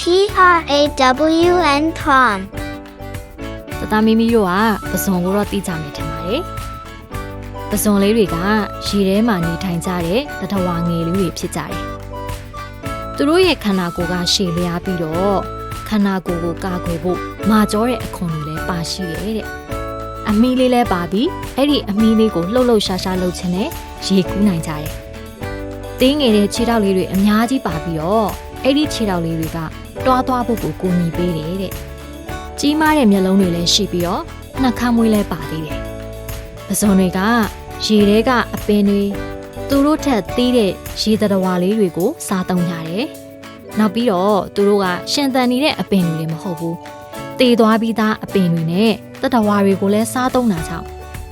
W and Tom. တသားမီမီတို့ကပဇွန်ကိုတော့သိကြမယ်ထင်ပါတယ်ပဇွန်လေးတွေကရေထဲမှာနေထိုင်ကြတဲ့တထဝါငယ်လေးတွေဖြစ်ကြတယ်သူတို့ရဲ့ခန္ဓာကိုယ်ကရှည်လျားပြီးတော့ခန္ဓာကိုယ်ကိုကာကွယ်ဖို့မာကြောတဲ့အခွန်တွေလည်းပါရှိရဲ့တဲ့အမီလေးလည်းပါပြီးအဲ့ဒီအမီလေးကိုလှုပ်လှုပ်ရှားရှားလှုပ်ခြင်းနဲ့ရေကူးနိုင်ကြတယ်တင်းငယ်တဲ့ခြေထောက်လေးတွေအများကြီးပါပြီးတော့ အဲ့ဒီခြေထောက်လေးတွေကတွားသွားဖို့ကိုကူညီပေးတယ်တဲ့ကြီးမားတဲ့မျက်လုံးတွေလည်းရှိပြီးတော့နှာခမ်းမွေးလည်းပါသေးတယ်။ပဇွန်တွေကရေထဲကအပင်တွေသူတို့ထက်သေးတဲ့ရေသတ္တဝါလေးတွေကိုစားသုံးကြတယ်။နောက်ပြီးတော့သူတို့ကရှင်သန်နေတဲ့အပင်တွေလည်းမဟုတ်ဘူး။တေသွားပြီးသားအပင်တွေနဲ့သတ္တဝါတွေကိုလည်းစားသုံးတာကြောင့်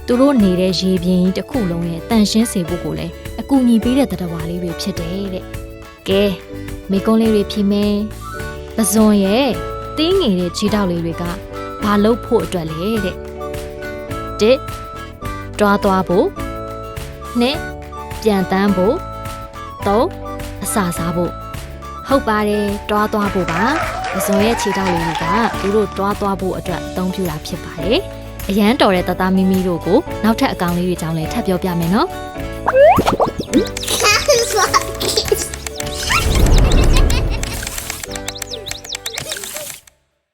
သူတို့နေတဲ့ရေပြင်ကြီးတစ်ခုလုံးရဲ့တန်ရှင်းစေဖို့ကိုလည်းအကူအညီပေးတဲ့သတ္တဝါလေးတွေဖြစ်တယ်တဲ့။ကဲ မိကုံးလေးတွေဖြီးမယ်။ပဇွန်ရဲ့တင်းငယ်တဲ့ခြေထောက်လေးတွေကဘာလို့ဖို့အတွက်လဲတဲ့တစ်တွားသွားဖို့နှစ်ပြန်တန်းဖို့သုံးအစာစားဖို့ဟုတ်ပါတယ်တွားသွားဖို့ပါပဇွန်ရဲ့ခြေထောက်လေးတွေကသူတို့တွားသွားဖို့အတွက်အသုံးပြုတာဖြစ်ပါတယ်အရန်တော်တဲ့တသားမီမီတို့ကိုနောက်ထပ်အကောင်လေးတွေကြောင်းလည်းထပ်ပြောပြမယ်နော်